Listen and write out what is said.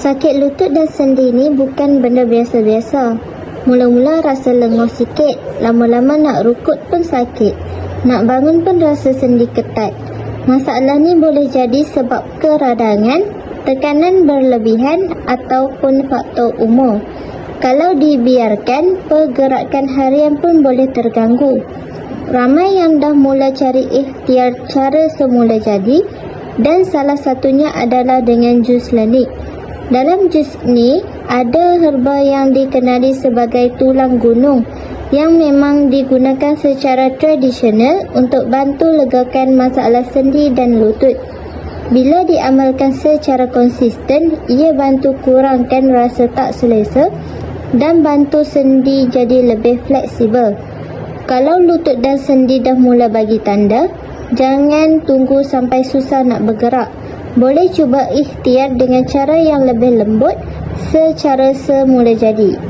Sakit lutut dan sendi ni bukan benda biasa-biasa. Mula-mula rasa lenguh sikit, lama-lama nak rukut pun sakit. Nak bangun pun rasa sendi ketat. Masalah ni boleh jadi sebab keradangan, tekanan berlebihan ataupun faktor umur. Kalau dibiarkan, pergerakan harian pun boleh terganggu. Ramai yang dah mula cari ikhtiar cara semula jadi dan salah satunya adalah dengan jus lenik. Dalam jus ni, ada herba yang dikenali sebagai tulang gunung yang memang digunakan secara tradisional untuk bantu legakan masalah sendi dan lutut. Bila diamalkan secara konsisten, ia bantu kurangkan rasa tak selesa dan bantu sendi jadi lebih fleksibel. Kalau lutut dan sendi dah mula bagi tanda, jangan tunggu sampai susah nak bergerak. Boleh cuba ikhtiar dengan cara yang lebih lembut secara semula jadi.